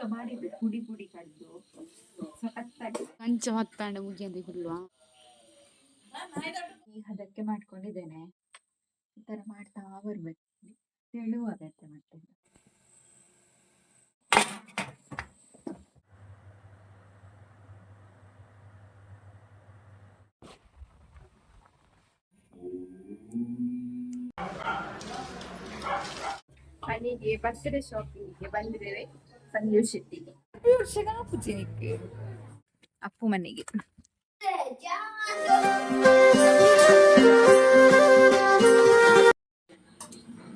ಸುಕ್ಕ ಮಾಡಿದ್ದು ಪುಡಿ ಪುಡಿ ಕಡ್ದು ಸಖತ್ತಾಗಿದೆ ಕಂಚ ಹೊತ್ತಾಂಡ ಮುಗಿಯಂದು ಹುಲ್ವಾ ಈ ಹದಕ್ಕೆ ಮಾಡ್ಕೊಂಡಿದ್ದೇನೆ. ಈ ತರ ಮಾಡ್ತಾ ಬರ್ಬೇಕು. ತೆಳುವಾಗತ್ತೆ ಮತ್ತೆ. ಮನೆಗೆ ಬರ್ತಡೇ ಶಾಪಿಂಗ್ಗೆ ಬಂದಿದ್ದೇವೆ. ವರ್ಷಗ ಪೂಜೆಗೆ ಅಪ್ಪು ಮನೆಗೆ.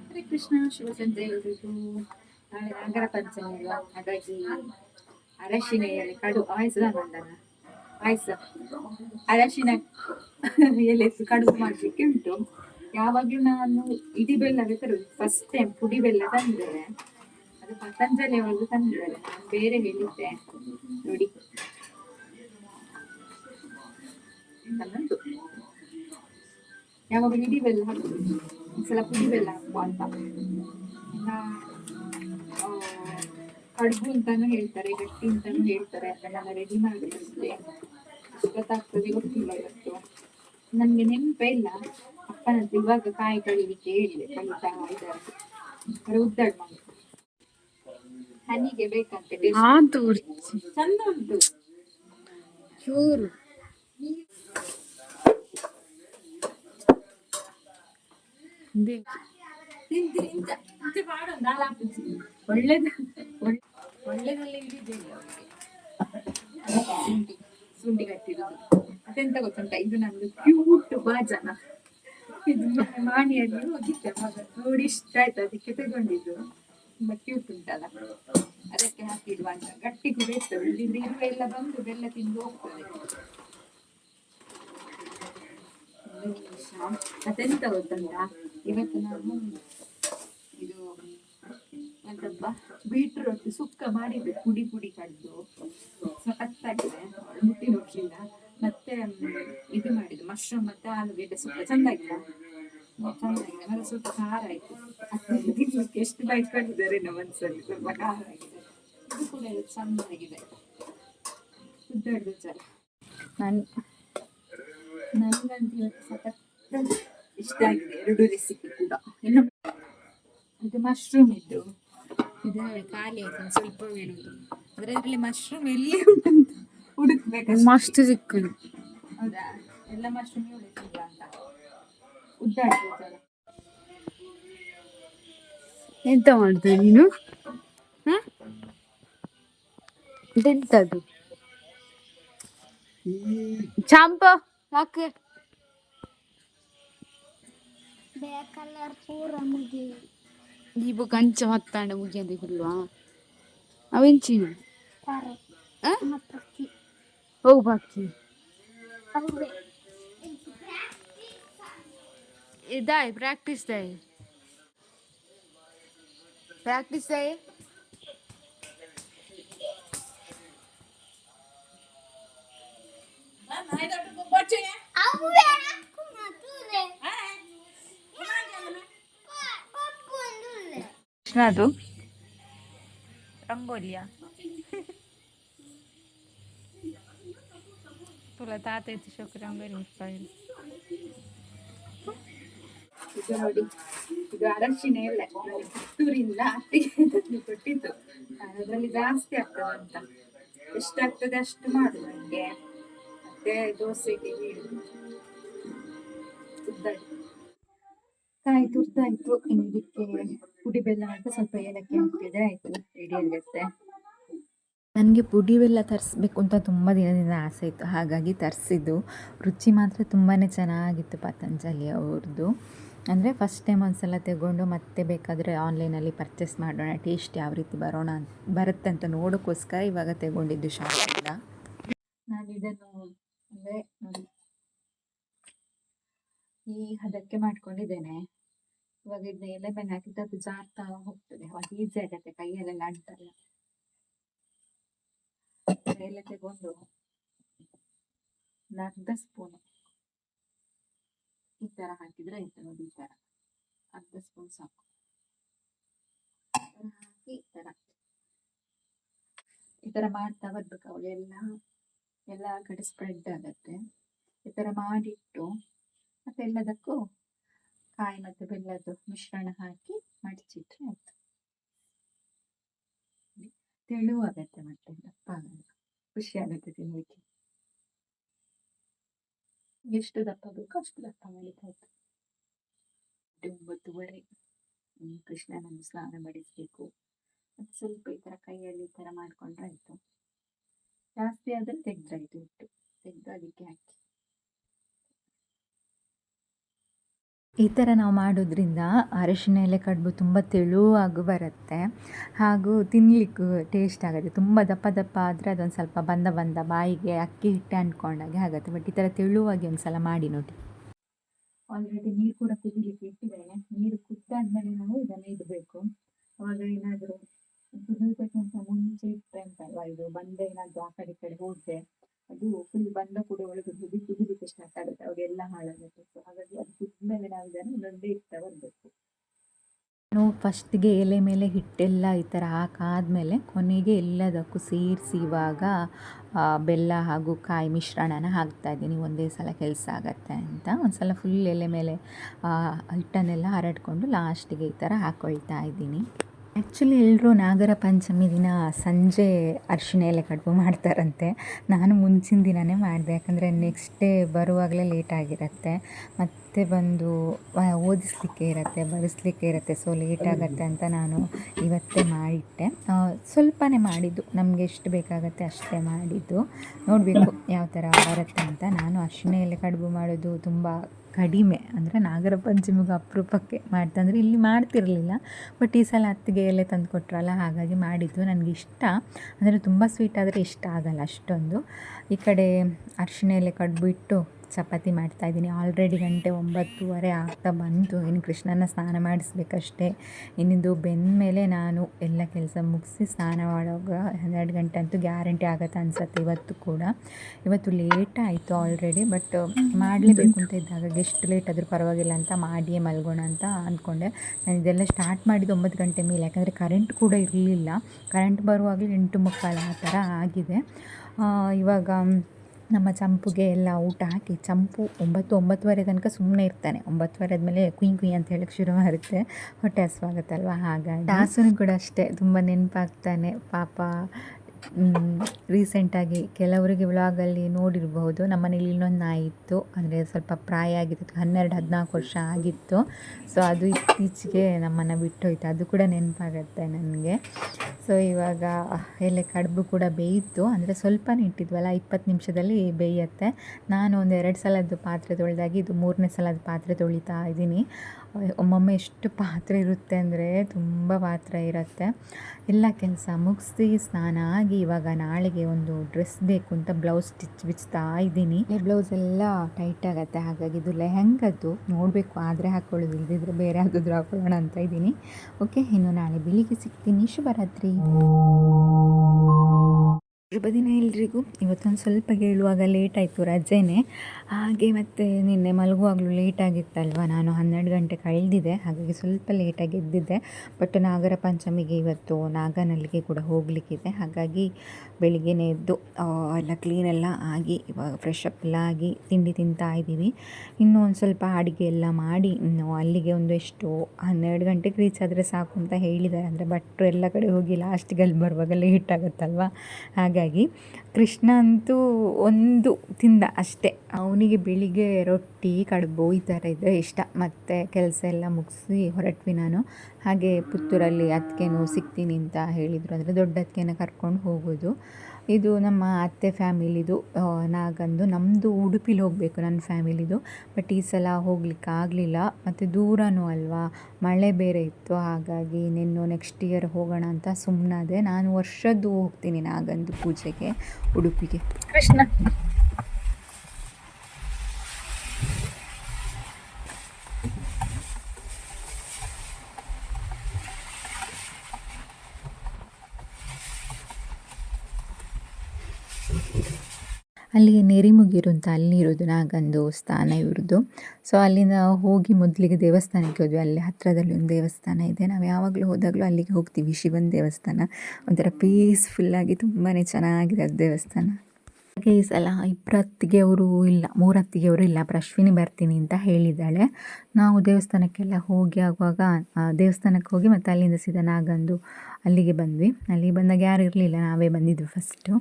ಹರೇ ಕೃಷ್ಣ ಶುಭ ಸಂಜೆ ನಾಳೆ ನಾಗರ ಪಂಚಮಿ ಅಲ್ವಾ? ಹಾಗಾಗಿ ಅರಶಿನ ಎಲೆ ಕಡು ಪಾಯಸ ನಂದನ? ಪಾಯಸ ಅರಶಿನ ಎಲೆ ಕಡುಬು ಮಾಡ್ಲಿಕ್ಕೆ ಉಂಟು. ಯಾವಾಗ್ಲೂ ನಾನು ಇಡಿ ಬೆಲ್ಲವೇ ತರುದು. ಫಸ್ಟ್ ಟೈಮ್ ಪುಡಿ ಬೆಲ್ಲ ತಂದಿದ್ದೇನೆ ಅದು ಪತಂಜಲಿ ಅವರು ತಂದಿದ್ದಾರೆ ಬೇರೆ ಹೇಳಿದ್ದೆ. ನೋಡಿ. ಯಾವಾಗ ಇಡೀ ಬೆಲ್ಲ ಒಂದ್ಸಲ ಪುಡಿ ಬೆಲ್ಲ ಹಾಕುವ ಅಂತ ಕಡುಬು ಅಂತಾನು ಹೇಳ್ತಾರೆ, ಗಟ್ಟಿ ಅಂತಾನು ಹೇಳ್ತಾರೆ. ಅದನ್ನೆಲ್ಲ ರೆಡಿ ಮಾಡಿದ್ರೆ ಗೊತ್ತಾಗ್ತದೆ, ಗೊತ್ತಿಲ್ಲ ಇವತ್ತು. ನನ್ಗೆ ನೆನಪೇ ಇಲ್ಲ. ಅಪ್ಪನದ್ದು ಇವಾಗ ಕಾಯಿ ಕಳಿಲಿಕ್ಕೆ ಹೇಳಿದೆ, ಕಲಿತಾ ಇದ್ದಾರೆ. ಉದ್ದಾಡ್ ಮಾಡಿ ಹನಿಗೆ ಬೇಕಂತೆ. ಆತು ಚಂದ ಉಂಟು. ಚೂರು. ಒಳ್ಳೇದು ಒಳ್ಳೆ- ಒಳ್ಳೆದಲ್ಲಿ ಸುಂಡಿ ಕಟ್ಟಿರೋದು. ಅದೆಂತ ಗೊತ್ತುಂಟ? ಇದು ನಂದು ಕ್ಯೂಟ್ ಬಾಜನ ಇದು ಮಾಣಿಯಲ್ಲಿ ಹೋಗಿದ್ದೆ ನೋಡಿ ಇಷ್ಟ ಆಯ್ತು. ಅದಕ್ಕೆ ತಗೊಂಡಿದ್ದು. ಕ್ಯೂಟ್ ಉಂಟಲ್ಲ? ಅದಕ್ಕೆ ಹಾಕಿಡುವ ಅಂತ. ಗಟ್ಟಿ ಕೂಡ ಇರ್ತದೆ. ಇಲ್ಲಿಂದ ಇರುವ ಎಲ್ಲ ಬಂದು ಬೆಲ್ಲ ತಿಂದು ಹೋಗ್ತದೆ. ಅದೆಂತ ಗೊತ್ತಂತ ಇವತ್ತು ನಾನು ಇದು ಎಂತಪ್ಪ? ಬೀಟ್ರೂಟ್, ಸುಕ್ಕ ಮಾಡಿದ್ದೆ. ಪುಡಿ ಪುಡಿ ಕಡ್ದು. ಸಖತ್ತಾಗಿದೆ ಮುಟ್ಟಿ ನೋಡ್ಲಿಲ್ಲ ಮತ್ತೆ ಇದು ಮಾಡಿದ್ದು. ಮಶ್ರೂಮ್ ಮತ್ತೆ ಆಲೂಗೆಡ್ಡೆ ಸುಕ್ಕ. ಚಂದಾಗಿಲ್ಲ ಸ್ವಲ್ಪ ಖಾರ ಆಯ್ತು. ಎಷ್ಟು ಬೈಕೊಂಡಿದ್ದಾರೆ ನಮ್ಮ ಮನ್ಸಲ್ಲಿ? ಸ್ವಲ್ಪ ಖಾರ ಆಗಿದೆ. ಇದು ಕೂಡ ಚೆನ್ನಾಗಿದೆ. ಉದ್ದಾಡ್ದು ಚಲ ನಾನು ನನಗಂತೂ ಇವತ್ತು ಸಖತ್ ಇಷ್ಟ ಆಗಿದೆ. ಎರಡು ರೆಸಿಪಿ ಕೂಡ. ಇನ್ನು ಇದು ಮಶ್ರೂಮ್ ಇದ್ದು. ಇದು ಖಾಲಿ ಆಯ್ತು ಸ್ವಲ್ಪ ಬೀಳುದು ಅದರಲ್ಲಿ ಇದರಲ್ಲಿ ಮಶ್ರೂಮ್ ಎಲ್ಲಿ ಉಂಟಂತ ಹುಡುಕ್ಬೇಕು ಮಸ್ತ್ ಸಿಕ್ಕುದು. ಹೌದಾ? ಎಲ್ಲ ಮಶ್ರೂಮ್ ಉಳಿತಿಲ್ಲ ಅಂತ? ಎಂತ ಮಾಡ್ದೆ ನೀನು ಹ? ಇದೆಂತದು ಚಾಂಪ ಯಾಕೆ ಈ ಬುಕ್ ಕಂಚ ಹೊತ್ತಾಂಡ ಮುಗಿಯಂದ ಹುಲ್ವಾ ಅವೆಂಚಿನ ಹೋಗು ಬಾಕಿ ಇದಾಯ್ ಪ್ರಾಕ್ಟೀಸ್ ದಾಯ್ ಪ್ರಾಕ್ಟೀಸ್ ದಾಯ್ ಅದು ರಂಗೋಲಿಯಾ तुला तात येते ಶುಕ್ರಂಗರಿ ಮುಟ್ಟಾಯಿಲ್ಲ ಇದು ನೋಡಿ. ಇದು ಅರಶಿನ ಎಲ್ಲ ಪುತ್ತೂರಿಂದ ಅತ್ತಿಗೆ ತಂದು ಕೊಟ್ಟಿದ್ದು ಜಾಸ್ತಿ ಆಗ್ತದೆ ಅಂತ. ಎಷ್ಟಾಗ್ತದೆ ಅಷ್ಟು ಮಾಡು ನನಗೆ ಮತ್ತೆ ದೋಸೆಗೆ ಕಾಯಿ ತುರ್ದಾಯ್ತು ಇನ್ನು ಇದಕ್ಕೆ ಪುಡಿ ಬೆಲ್ಲ ಅಂತ ಸ್ವಲ್ಪ ಏಲಕ್ಕಿ ಹಾಕಿದ್ರೆ ಆಯ್ತು. ರೆಡಿ ಆಗುತ್ತೆ ನನಗೆ ಪುಡಿ ಬೆಲ್ಲ ತರಿಸ್ಬೇಕು ಅಂತ ತುಂಬ ದಿನದಿಂದ ಆಸೆ ಇತ್ತು. ಹಾಗಾಗಿ ತರಿಸಿದ್ದು. ರುಚಿ ಮಾತ್ರ ತುಂಬಾ ಚೆನ್ನಾಗಿತ್ತು ಪತಂಜಲಿ ಅವ್ರದ್ದು. ಅಂದರೆ ಫಸ್ಟ್ ಟೈಮ್ ಒಂದ್ಸಲ ತಗೊಂಡು ಮತ್ತೆ ಬೇಕಾದರೆ ಆನ್ಲೈನಲ್ಲಿ ಪರ್ಚೇಸ್ ಮಾಡೋಣ ಟೇಸ್ಟ್ ಯಾವ ರೀತಿ ಬರೋಣ ಬರುತ್ತೆ ಅಂತ ನೋಡೋಕ್ಕೋಸ್ಕರ ಇವಾಗ ತಗೊಂಡಿದ್ದು ಶಾಪಿಂದ ನಾನು ಇದನ್ನು ಅಂದ್ರೆ ಈ ಹದಕ್ಕೆ ಮಾಡ್ಕೊಂಡಿದ್ದೇನೆ. ಇವಾಗ ಇದನ್ನ ಎಲೆ ಮೇಲೆ ಹಾಕಿದ್ರೆ ಅದು ಜಾರ್ತಾ ಹೋಗ್ತದೆ. ಅವಾಗ ಈಸಿ ಆಗತ್ತೆ, ಕೈಯಲ್ಲೆಲ್ಲ ಅಂಟಲ್ಲ. ಎಲೆ ತಗೊಂಡು ಒಂದು ಅರ್ಧ ಸ್ಪೂನ್ ಈ ತರ ಹಾಕಿದ್ರೆ ಆಯ್ತು ನೋಡಿ ಈ ಥರ ಅರ್ಧ ಸ್ಪೂನ್ ಸಾಕು. ಹಾಕಿ, ಈ ಥರ ಈ ಥರ ಮಾಡ್ತಾ ಬರ್ಬೇಕು ಅವಳೆಲ್ಲ ಎಲ್ಲ ಕಡೆ ಸ್ಪ್ರೆಡ್ ಆಗತ್ತೆ. ಈ ಥರ ಮಾಡಿಟ್ಟು ಮತ್ತೆ ಎಲ್ಲದಕ್ಕೂ ಕಾಯಿ ಮತ್ತು ಬೆಲ್ಲದ್ದು ಮಿಶ್ರಣ ಹಾಕಿ ಮಡಚಿಟ್ರೆ ಆಯ್ತು. ತೆಳುವಾಗತ್ತೆ ಮತ್ತೆ ದಪ್ಪ ಆಗಲ್ಲ ಖುಷಿ ಆಗುತ್ತೆ ತಿನ್ಲಿಕ್ಕೆ. ಎಷ್ಟು ದಪ್ಪ ಬೇಕೋ ಅಷ್ಟು ದಪ್ಪ ಮಾಡಿದ್ದಾಯ್ತು ಒಂಬತ್ತುವರೆ ಕೃಷ್ಣನನ್ನು ಸ್ನಾನ ಮಾಡಿಸ್ಬೇಕು. ಮತ್ತು ಸ್ವಲ್ಪ ಈ ಥರ ಕೈಯಲ್ಲಿ ಈ ಥರ ಮಾಡಿಕೊಂಡ್ರೆ ಆಯಿತು. ಜಾಸ್ತಿ ಆದರೆ ತೆಗ್ದಾಯ್ತು ಇಟ್ಟು ತೆಗ್ದು ಅದಕ್ಕೆ ಹಾಕಿ. ಈ ಥರ ನಾವು ಮಾಡೋದ್ರಿಂದ ಅರಶಿನ ಎಲೆ ಕಡುಬು ತುಂಬ ತೆಳುವಾಗಿ ಬರುತ್ತೆ ಹಾಗೂ ತಿನ್ನಲಿಕ್ಕೂ ಟೇಸ್ಟ್ ಆಗುತ್ತೆ. ತುಂಬ ದಪ್ಪ ದಪ್ಪ ಆದರೆ ಅದೊಂದು ಸ್ವಲ್ಪ ಬಂದ ಬಂದ ಬಾಯಿಗೆ ಅಕ್ಕಿ ಹಿಟ್ಟೆ ಅಂಟ್ಕೊಂಡಾಗೆ ಆಗುತ್ತೆ. ಬಟ್ ಈ ಥರ ತೆಳುವಾಗಿ ಒಂದು ಸಲ ಮಾಡಿ ನೋಡಿ. ಆಲ್ರೆಡಿ ನೀರು ಕೂಡ ಕುದಿಲಿಕ್ಕೆ ಇಟ್ಟಿದ್ದೇನೆ. ನೀರು ಕುದ್ದಾದ್ಮೇಲೆ ನಾವು ಇದನ್ನು ಇಡಬೇಕು. ಅವಾಗ ಏನಾದರೂ ಕುದಿಯೋದಕ್ಕಿಂತ ಮುಂಚೆ ಇಟ್ಟರೆ ಅಂತಲ್ವಾ ಇದು? ಬಂದೆ ಏನಾದರೂ ಆ ಕಡೆ ಕಡೆ ಹೋದ್ರೆ. ಅದು ಫುಲ್ ಬಂದ ಕೂಡ ಒಳಗೆ ಕುದಿ ಕುದಿಲಿಕ್ಕೆ ಸ್ಟಾರ್ಟ್ ಆಗುತ್ತೆ ಅವಾಗೆಲ್ಲ ಹಾಳಾಗುತ್ತೆ. ಹಾಗಾಗಿ ಅದು ಕುದ್ಮೇಲೆ ನಾವು ಇದನ್ನು ಇಡ್ತಾ ಬರ್ಬೇಕು. ನಾವು ಫಸ್ಟ್ಗೆ ಎಲೆ ಮೇಲೆ ಹಿಟ್ಟೆಲ್ಲ ಈ ಥರ ಹಾಕಾದ್ಮೇಲೆ ಕೊನೆಗೆ ಎಲ್ಲದಕ್ಕೂ ಸೇರಿಸಿ ಇವಾಗ ಬೆಲ್ಲ ಹಾಗೂ ಕಾಯಿ ಮಿಶ್ರಣನ ಹಾಕ್ತಾ ಇದ್ದೀನಿ. ಒಂದೇ ಸಲ ಕೆಲಸ ಆಗತ್ತೆ ಅಂತ. ಒಂದು ಸಲ ಫುಲ್ ಎಲೆ ಮೇಲೆ ಹಿಟ್ಟನ್ನೆಲ್ಲ ಹರಡ್ಕೊಂಡು ಲಾಸ್ಟಿಗೆ ಈ ಥರ ಹಾಕ್ಕೊಳ್ತಾ ಇದ್ದೀನಿ. ಆ್ಯಕ್ಚುಲಿ ಎಲ್ಲರೂ ನಾಗರ ಪಂಚಮಿ ದಿನ ಸಂಜೆ ಅರಿಶಿನ ಎಲೆ ಕಡುಬು ಮಾಡ್ತಾರಂತೆ. ನಾನು ಮುಂಚಿನ ದಿನವೇ ಮಾಡಿದೆ. ಯಾಕಂದರೆ ನೆಕ್ಸ್ಟ್ ಡೇ ಬರುವಾಗಲೇ ಲೇಟ್ ಆಗಿರುತ್ತೆ. ಮತ್ತೆ ಬಂದು ಓದಿಸ್ಲಿಕ್ಕೆ ಇರುತ್ತೆ, ಬರೆಸ್ಲಿಕ್ಕೆ ಇರುತ್ತೆ. ಸೊ ಲೇಟ್ ಆಗುತ್ತೆ ಅಂತ ನಾನು ಇವತ್ತೇ ಮಾಡಿಟ್ಟೆ. ಸ್ವಲ್ಪನೇ ಮಾಡಿದ್ದು. ನಮಗೆ ಎಷ್ಟು ಬೇಕಾಗತ್ತೆ ಅಷ್ಟೇ ಮಾಡಿದ್ದು. ನೋಡಬೇಕು ಯಾವ ಥರ ಬರುತ್ತೆ ಅಂತ. ನಾನು ಅರಿಶಿನ ಎಲೆ ಕಡುಬು ಮಾಡೋದು ತುಂಬ ಕಡಿಮೆ ಅಂದರೆ ನಾಗರ ಪಂಚಮಿಗೆ ಅಪರೂಪಕ್ಕೆ ಮಾಡ್ತಂದರೆ ಇಲ್ಲಿ ಮಾಡ್ತಿರಲಿಲ್ಲ. ಬಟ್ ಈ ಸಲ ಅತ್ತಿಗೆ ಎಲೆ ತಂದು ಕೊಟ್ರಲ್ಲ, ಹಾಗಾಗಿ ಮಾಡಿದ್ದು ನನಗೆ ಇಷ್ಟ. ಅಂದರೆ ತುಂಬ ಸ್ವೀಟ್ ಆದರೆ ಇಷ್ಟ ಆಗಲ್ಲ ಅಷ್ಟೊಂದು. ಈ ಕಡೆ ಅರಿಶಿನ ಎಲೆ ಕಡ್ಬಿಟ್ಟು ಚಪಾತಿ ಮಾಡ್ತಾ ಇದ್ದೀನಿ. ಆಲ್ರೆಡಿ ಗಂಟೆ ಒಂಬತ್ತುವರೆ ಆಗ್ತಾ ಬಂತು. ಇನ್ನು ಕೃಷ್ಣನ ಸ್ನಾನ ಮಾಡಿಸ್ಬೇಕಷ್ಟೇ. ಇನ್ನಿದು ಬೆಂದ ಮೇಲೆ ನಾನು ಎಲ್ಲ ಕೆಲಸ ಮುಗಿಸಿ ಸ್ನಾನ ಮಾಡುವಾಗ ಹನ್ನೆರಡು ಗಂಟೆ ಅಂತೂ ಗ್ಯಾರಂಟಿ ಆಗುತ್ತೆ ಅನ್ಸತ್ತೆ ಇವತ್ತು ಕೂಡ. ಇವತ್ತು ಲೇಟ್ ಆಯಿತು ಆಲ್ರೆಡಿ ಬಟ್ ಮಾಡಲೇಬೇಕು ಅಂತ ಇದ್ದಾಗ ಎಷ್ಟು ಲೇಟ್ ಆದರೂ ಪರವಾಗಿಲ್ಲ ಅಂತ ಮಾಡಿಯೇ ಮಲ್ಗೋಣ ಅಂತ ಅಂದ್ಕೊಂಡೆ ನಾನು ಇದೆಲ್ಲ ಸ್ಟಾರ್ಟ್ ಮಾಡಿದ್ದು ಒಂಬತ್ತು ಗಂಟೆ ಮೇಲೆ, ಯಾಕಂದರೆ ಕರೆಂಟ್ ಕೂಡ ಇರಲಿಲ್ಲ. ಕರೆಂಟ್ ಬರುವಾಗಲೇ ಎಂಟು ಮುಕ್ಕಾಲು ಆ ಥರ ಆಗಿದೆ. ಇವಾಗ ನಮ್ಮ ಚಂಪುಗೆ ಎಲ್ಲ ಊಟ ಹಾಕಿ ಚಂಪು ಒಂಬತ್ತು ಒಂಬತ್ತುವರೆ ತನಕ ಸುಮ್ಮನೆ ಇರ್ತಾನೆ. ಒಂಬತ್ತುವರೆ ಆದಮೇಲೆ ಕುಯ್ ಕುಯ್ ಅಂತ ಹೇಳಕ್ಕೆ ಶುರು ಮಾಡುತ್ತೆ. ಹೊಟ್ಟೆ ಹಸುವಾಗುತ್ತಲ್ವ? ಹಾಗಾಗಿ ದಾಸುನು ಕೂಡ ಅಷ್ಟೇ, ತುಂಬ ನೆನಪಾಗ್ತಾನೆ. ಪಾಪ ರೀಸೆಂಟಾಗಿ ಕೆಲವರಿಗೆ ವ್ಲಾಗಲ್ಲಿ ನೋಡಿರಬಹುದು. ನಮ್ಮನೇಲಿ ಇನ್ನೊಂದು ನಾಯಿ ಇತ್ತು. ಅಂದರೆ ಸ್ವಲ್ಪ ಪ್ರಾಯ ಆಗಿತ್ತು. ಹನ್ನೆರಡು, ಹದಿನಾಲ್ಕು ವರ್ಷ ಆಗಿತ್ತು. ಸೊ ಅದು ಇತ್ತೀಚೆಗೆ ನಮ್ಮನ್ನು ಬಿಟ್ಟೋಯ್ತು. ಅದು ಕೂಡ ನೆನಪಾಗತ್ತೆ ನನಗೆ. ಸೊ ಇವಾಗ ಎಲೆ ಕಡುಬು ಕೂಡ ಬೇಯಿತ್ತು. ಅಂದರೆ ಸ್ವಲ್ಪನೇ ಇಟ್ಟಿದ್ವಲ್ಲ, ಇಪ್ಪತ್ತು ನಿಮಿಷದಲ್ಲಿ ಬೇಯುತ್ತೆ. ನಾನು ಒಂದು ಎರಡು ಸಲದ್ದು ಪಾತ್ರೆ ತೊಳೆದಾಗಿ, ಇದು ಮೂರನೇ ಸಲದ ಪಾತ್ರೆ ತೊಳಿತಾ ಇದ್ದೀನಿ ಒಮ್ಮೊಮ್ಮೆ ಎಷ್ಟು ಪಾತ್ರೆ ಇರುತ್ತೆ ಅಂದರೆ ತುಂಬ ಪಾತ್ರೆ ಇರುತ್ತೆ. ಎಲ್ಲ ಕೆಲಸ ಮುಗಿಸಿ ಸ್ನಾನ ಆಗಿ ಇವಾಗ ನಾಳೆಗೆ ಒಂದು ಡ್ರೆಸ್ ಬೇಕು ಅಂತ ಬ್ಲೌಸ್ ಸ್ಟಿಚ್ ಬಿಚ್ತಾ ಇದ್ದೀನಿ. ಈ ಬ್ಲೌಸ್ ಎಲ್ಲ ಟೈಟ್ ಆಗುತ್ತೆ, ಹಾಗಾಗಿ ಇದು ಲೆಹಂಗದ್ದು ನೋಡಬೇಕು, ಆದರೆ ಹಾಕ್ಕೊಳ್ಳೋದು ಇಲ್ದಿದ್ರೆ ಬೇರೆ ಯಾವುದಾದ್ರೂ ಹಾಕೊಳ್ಳೋಣ ಅಂತ ಇದ್ದೀನಿ. ಓಕೆ, ಇನ್ನು ನಾಳೆ ಬೆಳಿಗ್ಗೆ ಸಿಗ್ತೀನಿ. ಶುಭರಾತ್ರಿ. ಶುಭ ದಿನ ಎಲ್ರಿಗೂ ಇವತ್ತೊಂದು ಸ್ವಲ್ಪ ಹೇಳುವಾಗ ಲೇಟ್ ಆಯಿತು ರಜೆನೇ. ಹಾಗೆ ಮತ್ತು ನಿನ್ನೆ ಮಲಗುವಾಗಲೂ ಲೇಟ್ ಆಗಿತ್ತಲ್ವ? ನಾನು ಹನ್ನೆರಡು ಗಂಟೆ ಕಳೆದಿದೆ, ಹಾಗಾಗಿ ಸ್ವಲ್ಪ ಲೇಟಾಗಿ ಎದ್ದಿದ್ದೆ. ಬಟ್ ನಾಗರ ಪಂಚಮಿಗೆ ಇವತ್ತು ನಾಗನಲ್ಲಿಗೆ ಕೂಡ ಹೋಗಲಿಕ್ಕಿದೆ. ಹಾಗಾಗಿ ಬೆಳಿಗ್ಗೆನೇ ಎದ್ದು ಎಲ್ಲ ಕ್ಲೀನೆಲ್ಲ ಆಗಿ, ಇವಾಗ ಫ್ರೆಶ್ ಅಪ್ ಎಲ್ಲ ಆಗಿ ತಿಂಡಿ ತಿಂತಾ ಇದ್ದೀವಿ. ಇನ್ನೂ ಒಂದು ಸ್ವಲ್ಪ ಅಡುಗೆ ಎಲ್ಲ ಮಾಡಿ, ಇನ್ನು ಅಲ್ಲಿಗೆ ಒಂದು ಎಷ್ಟು ಹನ್ನೆರಡು ಗಂಟೆಗೆ ರೀಚ್ ಆದರೆ ಸಾಕು ಅಂತ ಹೇಳಿದ್ದಾರೆ. ಅಂದರೆ ಭಟ್ರು ಎಲ್ಲ ಕಡೆ ಹೋಗಿ ಲಾಸ್ಟಿಗೆ ಅಲ್ಲಿ ಬರುವಾಗ ಲೇಟ್ ಆಗುತ್ತಲ್ವ? ಹಾಗಾಗಿ ಕೃಷ್ಣ ಅಂತೂ ಒಂದು ತಿಂದ ಅಷ್ಟೇ. ಅವನಿಗೆ ಬೆಳಿಗ್ಗೆ ರೊಟ್ಟಿ, ಕಡುಬು ಈ ಥರ ಇದ್ದರೆ ಇಷ್ಟ. ಮತ್ತು ಕೆಲಸ ಎಲ್ಲ ಮುಗಿಸಿ ಹೊರಟ್ವಿ ನಾನು. ಹಾಗೆ ಪುತ್ತೂರಲ್ಲಿ ಅತ್ತಿಗೆನೂ ಸಿಗ್ತೀನಿ ಅಂತ ಹೇಳಿದರು. ಅಂದರೆ ದೊಡ್ಡ ಅದಕ್ಕೇನ ಕರ್ಕೊಂಡು ಹೋಗೋದು. ಇದು ನಮ್ಮ ಅತ್ತೆ ಫ್ಯಾಮಿಲಿದು ನಾಗಂದು. ನಮ್ಮದು ಉಡುಪಿಲಿ ಹೋಗಬೇಕು ನನ್ನ ಫ್ಯಾಮಿಲಿದು. ಬಟ್ ಈ ಸಲ ಹೋಗ್ಲಿಕ್ಕೆ ಆಗಲಿಲ್ಲ. ಮತ್ತು ದೂರನೂ ಅಲ್ವಾ? ಮಳೆ ಬೇರೆ ಇತ್ತು, ಹಾಗಾಗಿ ನಿನ್ನು ನೆಕ್ಸ್ಟ್ ಇಯರ್ ಹೋಗೋಣ ಅಂತ ಸುಮ್ಮನಾದೆ ನಾನು ವರ್ಷದ್ದು ಹೋಗ್ತೀನಿ ನಾಗಂದು ಪೂಜೆಗೆ, ಉಡುಪಿಗೆ. ಕೃಷ್ಣ. ಅಲ್ಲಿಗೆ ನೆರಿಮುಗಿರು ಅಂತ ಅಲ್ಲಿ ಇರೋದು ನಾಗಂದು ಸ್ಥಾನ ಇವ್ರದ್ದು ಸೊ ಅಲ್ಲಿಂದ ಹೋಗಿ ಮೊದಲಿಗೆ ದೇವಸ್ಥಾನಕ್ಕೆ ಹೋದ್ವಿ. ಅಲ್ಲಿ ಹತ್ತಿರದಲ್ಲಿ ಒಂದು ದೇವಸ್ಥಾನ ಇದೆ. ನಾವು ಯಾವಾಗಲೂ ಹೋದಾಗಲೂ ಅಲ್ಲಿಗೆ ಹೋಗ್ತೀವಿ. ಶಿವನ ದೇವಸ್ಥಾನ. ಒಂಥರ ಪೀಸ್ಫುಲ್ಲಾಗಿ ತುಂಬಾ ಚೆನ್ನಾಗಿದೆ ಅದು ದೇವಸ್ಥಾನ. ಹಾಗೆ ಈ ಸಲ ಇಬ್ಬರತ್ತಿಗೆ ಅವರು ಇಲ್ಲ ಮೂರತ್ತಿಗೆ ಅವರು ಇಲ್ಲ ಪ್ರಶ್ವಿನಿ ಬರ್ತೀನಿ ಅಂತ ಹೇಳಿದ್ದಾಳೆ. ನಾವು ದೇವಸ್ಥಾನಕ್ಕೆಲ್ಲ ಹೋಗಿ ಆಗುವಾಗ ದೇವಸ್ಥಾನಕ್ಕೆ ಹೋಗಿ ಮತ್ತು ಅಲ್ಲಿಂದ ಸೀದಾ ನಾಗಂದು ಅಲ್ಲಿಗೆ ಬಂದ್ವಿ. ಅಲ್ಲಿಗೆ ಬಂದಾಗ ಯಾರು ಇರಲಿಲ್ಲ, ನಾವೇ ಬಂದಿದ್ವಿ ಫಸ್ಟು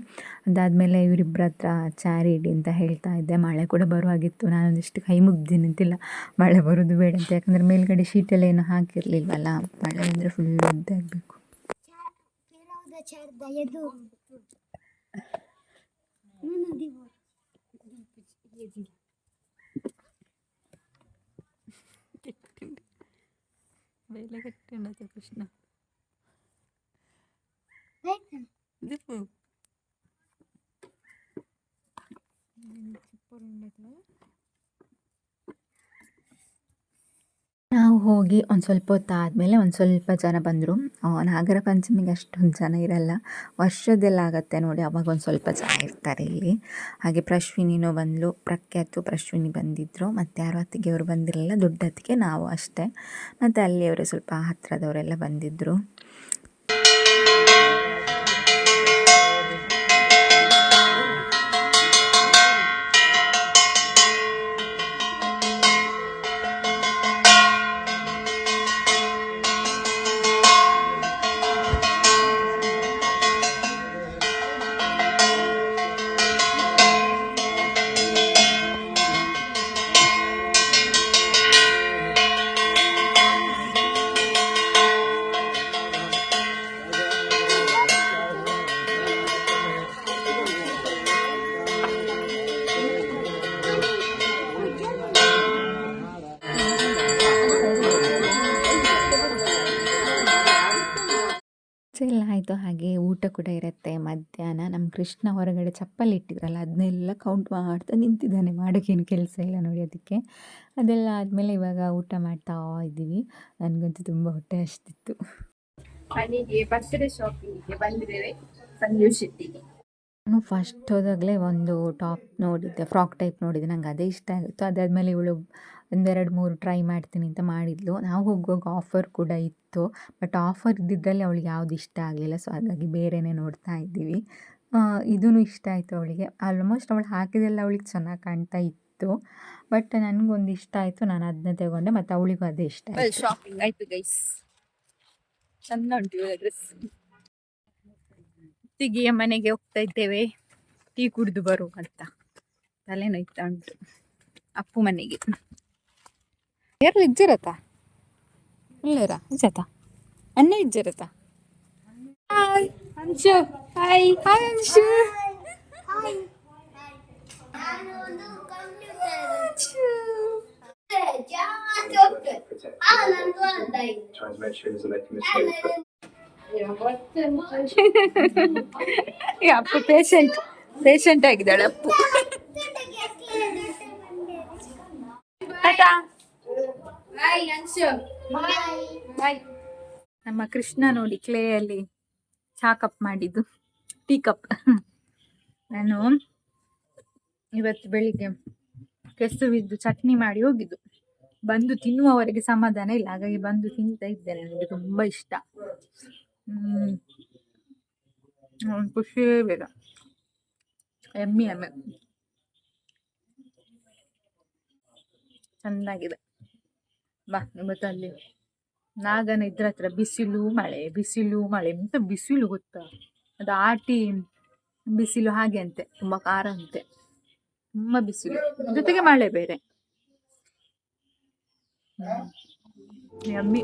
ಅದಾದಮೇಲೆ ಇವರಿಬ್ಬರ ಹತ್ರ ಚಾರಿ ಇಡಿ ಅಂತ ಹೇಳ್ತಾ ಇದ್ದೆ. ಮಳೆ ಕೂಡ ಬರುವಾಗಿತ್ತು ನಾನೊಂದಿಷ್ಟು ಕೈ ಮುಗ್ದಿನಿ ಅಂತಿಲ್ಲ ಮಳೆ ಬರೋದು ಬೇಡ ಅಂತ, ಯಾಕಂದರೆ ಮೇಲ್ಗಡೆ ಶೀಟೆಲ್ಲ ಏನೂ ಹಾಕಿರಲಿಲ್ವಲ್ಲ, ಮಳೆ ಅಂದರೆ ಫುಲ್ ಒದ್ದೆ Ну, надо его. Едем. വേല കെട്ടണത് കൃഷ്ണ ഇത് പോകും ಹೋಗಿ ಒಂದು ಸ್ವಲ್ಪ ಹೊತ್ತು ಆದಮೇಲೆ ಒಂದು ಸ್ವಲ್ಪ ಜನ ಬಂದರು. ನಾಗರ ಪಂಚಮಿಗೆ ಅಷ್ಟೊಂದು ಜನ ಇರಲ್ಲ. ವರ್ಷದೆಲ್ಲ ಆಗುತ್ತೆ ನೋಡಿ, ಅವಾಗ ಒಂದು ಸ್ವಲ್ಪ ಜನ ಇರ್ತಾರೆ ಇಲ್ಲಿ. ಹಾಗೆ ಪ್ರಶ್ವಿನಿನೂ ಬಂದಳು ಪ್ರಖ್ಯಾತು ಪ್ರಶ್ವಿನಿ ಬಂದಿದ್ದರು ಮತ್ತು ಯಾರು ಅತ್ತಿಗೆ ಅವರು ಬಂದಿರಲಿಲ್ಲ, ದೊಡ್ಡ ಅತ್ತಿಗೆ ನಾವು ಅಷ್ಟೇ. ಮತ್ತು ಅಲ್ಲಿಯವರು ಸ್ವಲ್ಪ ಹತ್ತಿರದವರೆಲ್ಲ ಬಂದಿದ್ದರು ಕೂಡ ಇರುತ್ತೆ. ಮಧ್ಯಾಹ್ನ ನಮ್ಮ ಕೃಷ್ಣ ಹೊರಗಡೆ ಚಪ್ಪಲಿ ಇಟ್ಟಿದ್ರಲ್ಲ ಅದನ್ನೆಲ್ಲ ಕೌಂಟ್ ಮಾಡ್ತಾ ನಿಂತಿದ್ದಾನೆ ಮಾಡೋಕ್ಕೇನು ಕೆಲಸ ಇಲ್ಲ ನೋಡಿ ಅದಕ್ಕೆ. ಅದೆಲ್ಲ ಆದಮೇಲೆ ಇವಾಗ ಊಟ ಮಾಡ್ತಾ ಇದ್ದೀವಿ. ನನಗಂತೂ ತುಂಬ ಹೊಟ್ಟೆ ಅಷ್ಟಿತ್ತು ಮನೆಗೆ ಬರ್ತ್ಡೇ ಶಾಪಿಂಗಿಗೆ ಬಂದಿದ್ದೇವೆ ಸಂಜೀವ್ ಶೆಟ್ಟಿಗೆ. ನಾನು ಫಸ್ಟ್ ಹೋದಾಗಲೇ ಒಂದು ಟಾಪ್ ನೋಡಿದ್ದೆ ಫ್ರಾಕ್ ಟೈಪ್ ನೋಡಿದ್ದೆ. ನಂಗೆ ಅದೇ ಇಷ್ಟ ಆಗಿತ್ತು. ಅದಾದಮೇಲೆ ಇವಳು ಒಂದೆರಡು ಮೂರು ಟ್ರೈ ಮಾಡ್ತೀನಿ ಅಂತ ಮಾಡಿದ್ಲು. ನಾವು ಹೋಗುವಾಗ ಆಫರ್ ಕೂಡ ಇತ್ತು. ಬಟ್ ಆಫರ್ ಇದ್ದಿದ್ದಲ್ಲಿ ಅವಳಿಗೆ ಯಾವುದು ಇಷ್ಟ ಆಗಲಿಲ್ಲ. ಸೊ ಹಾಗಾಗಿ ಬೇರೆಯೇ ನೋಡ್ತಾ ಇದ್ದೀವಿ. ಇದೂ ಇಷ್ಟ ಆಯಿತು ಅವಳಿಗೆ. ಆಲ್ಮೋಸ್ಟ್ ಅವಳು ಹಾಕಿದೆಲ್ಲ ಅವಳಿಗೆ ಚೆನ್ನಾಗಿ ಕಾಣ್ತಾ ಇತ್ತು. ಬಟ್ ನನಗೊಂದು ಇಷ್ಟ ಆಯಿತು. ನಾನು ಅದನ್ನ ತಗೊಂಡೆ. ಮತ್ತು ಅವಳಿಗೂ ಅದೇ ಇಷ್ಟ ಆಯಿತು. ಶಾಪಿಂಗ್ ಆಯ್ತು ಗೈಸ್ ಚಂದ ಉಂಟು ಡ್ರೆಸ್ ತಿಗಿಯ ಮನೆಗೆ ಹೋಗ್ತಾ ಇದ್ದೇವೆ. ಟೀ ಕುಡಿದು ಬರು ಅಂತ ತಲೆನೋಯ್ತಾ ಉಂಟು. ಅಪ್ಪು ಮನೆಗೆ. ಯಾರು ಇಜ್ಜರತ ಇಲ್ಲರ? ಇಜ್ಜತ ಅನ್ನ ಇಜ್ಜರತ hi Anshu. Hi hi Anshu. Trying to make sure he doesn't make a mistake. ಈ ಅಪ್ಪು ಪೇಷಂಟ್ ಪೇಷಂಟ್ ಆಗಿದ್ದಾಳೆ ಅಪ್ಪು. ಟಾಟಾ ನಮ್ಮ ಕೃಷ್ಣ ನೋಡಿ ಕ್ಲೇಯಲ್ಲಿ ಚಾ ಕಪ್ ಮಾಡಿದ್ದು. ಟೀ ಕಪ್ ನಾನು ಇವತ್ತು ಬೆಳಿಗ್ಗೆ ಕೆಸುವಿದ್ದು ಚಟ್ನಿ ಮಾಡಿ ಹೋಗಿದ್ದು. ಬಂದು ತಿನ್ನುವವರೆಗೆ ಸಮಾಧಾನ ಇಲ್ಲ. ಹಾಗಾಗಿ ಬಂದು ತಿಂತಾ ಇದ್ದೇನೆ ನನಗೆ ತುಂಬಾ ಇಷ್ಟ. ಹ್ಮ್. ಖುಷಿಯೇ ಬೇಗ. ಎಮ್ಮಿ, ಎಮ್ಮೆ. ಚೆನ್ನಾಗಿದೆ. ಬಾ ಮತ್ತೆ ಅಲ್ಲಿ ನಾಗನ ಇದ್ರ ಹತ್ರ ಬಿಸಿಲು, ಮಳೆ ಬಿಸಿಲು, ಮಳೆ, ಎಂತ ಬಿಸಿಲು ಗೊತ್ತಾ? ಅದು ಆಟಿ ಬಿಸಿಲು ಹಾಗೆ ಅಂತೆ, ತುಂಬಾ ಖಾರ ಅಂತೆ. ತುಂಬಾ ಬಿಸಿಲು. ಜೊತೆಗೆ ಮಳೆ ಬೇರೆ. ಅಮ್ಮಿ